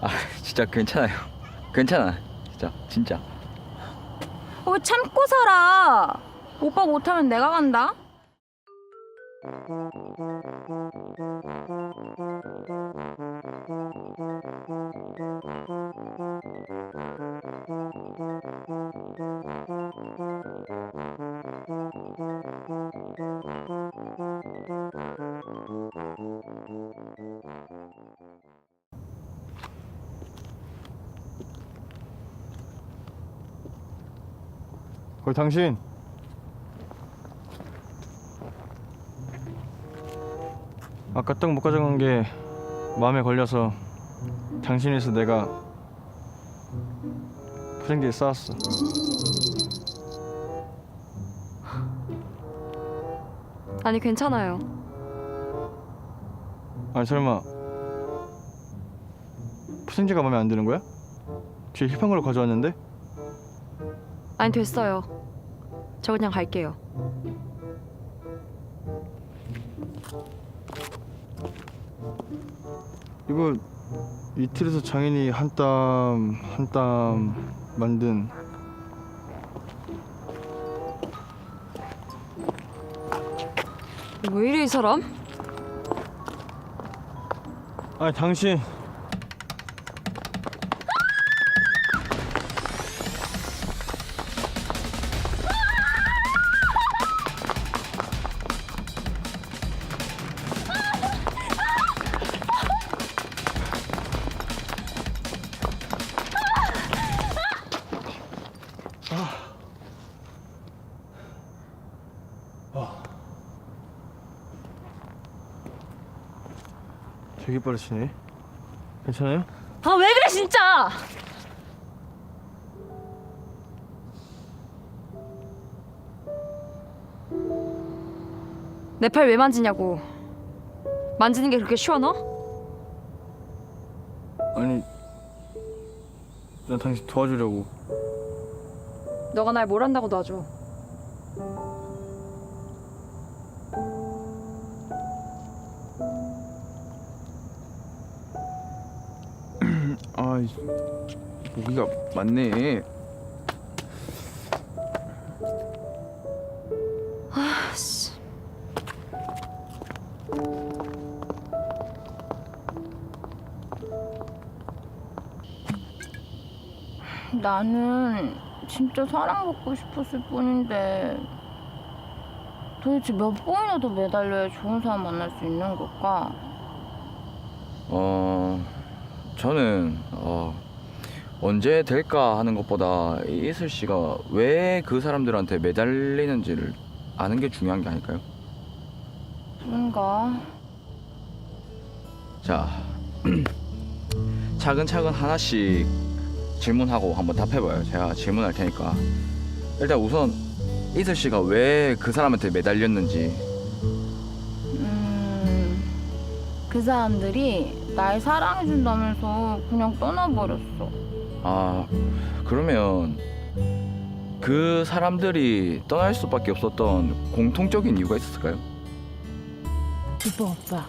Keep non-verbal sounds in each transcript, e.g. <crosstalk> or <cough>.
아 진짜 괜찮아요. 괜찮아. 진짜 진짜. 어, 왜 참고 살아? 오빠 못하면 내가 간다. 거기 당신 아까 떡 못 가져간 게 마음에 걸려서 당신에서 내가 포장지에 싸왔어 아니 괜찮아요. 아니 설마 포장지가 마음에 안 드는 거야? 뒤에 힙한 걸로 가져왔는데? 아니 됐어요. 저 그냥 갈게요. 이거 이틀에서 장인이 한 땀 한 땀 만든 왜 이래 이 사람? 아니 당신 되게 빠르시네 괜찮아요? 아, 왜 그래, 진짜! 내 팔 왜 만지냐고. 만지는 게 그렇게 쉬워 너? 아니 난 당신 도와주려고 너가 날 뭘 한다고 놔줘. 아 모기가 많네. 씨. 나는 진짜 사랑받고 싶었을 뿐인데 도대체 몇 번이나 더 매달려야 좋은 사람 만날 수 있는 걸까? 어 저는 어 언제 될까 하는 것보다 이슬 씨가 왜 그 사람들한테 매달리는지를 아는 게 중요한 게 아닐까요? 그런가? 자 <clears throat> 차근차근 하나씩 질문하고 한번 답해봐요. 제가 질문할 테니까 일단 우선 이슬 씨가 왜 그 사람한테 매달렸는지 음, 그 사람들이 날 사랑해준다면서 그냥 떠나버렸어. 아 그러면 그 사람들이 떠날 수밖에 없었던 공통적인 이유가 있었을까요? 오빠 오빠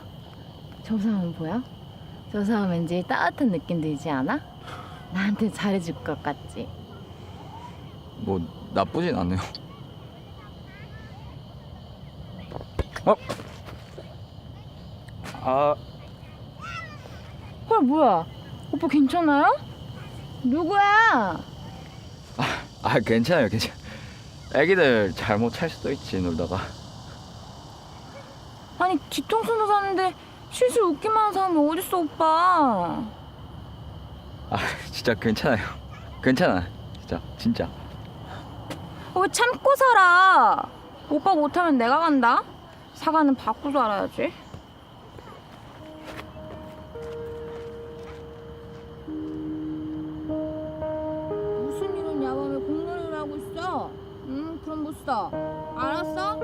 저 사람 보여? 저 사람 왠지 따뜻한 느낌 들지 않아? 나한테 잘해줄 것 같지? 뭐 나쁘진 않네요. <laughs> 어? 아 헐 뭐야? 오빠 괜찮아요? 누구야? 아 괜찮아요 괜찮아 애기들 잘못 찰 수도 있지 놀다가. 아니 뒤통수도 샀는데 실실 웃기만 하는 사람이 어딨어 오빠? 아 진짜 괜찮아요. 괜찮아 진짜 진짜. 어, 왜 참고 살아? 오빠 못하면 내가 간다? 사과는 받고 살아야지 못 써. 알았어?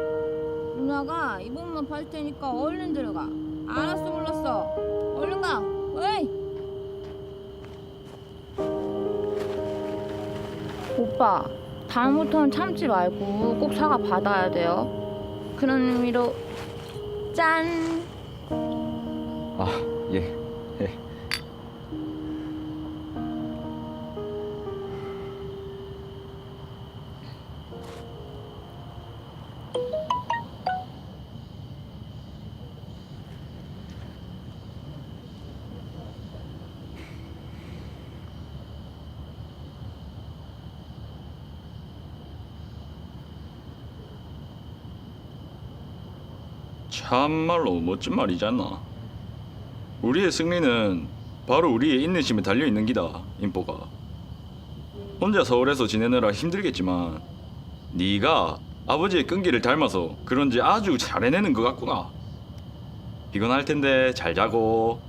누나가 이번만 봐줄 테니까 얼른 들어가. 알았어 몰랐어. 얼른 가. 왜? 오빠 다음부터는 참지 말고 꼭 사과 받아야 돼요. 그런 의미로 짠. 아 예 참말로 멋진 말이지 않나? 우리의 승리는 바로 우리의 인내심에 달려 있는 기다, 인포가. 혼자 서울에서 지내느라 힘들겠지만 네가 아버지의 끈기를 닮아서 그런지 아주 잘 해내는 것 같구나. 피곤할 텐데 잘 자고.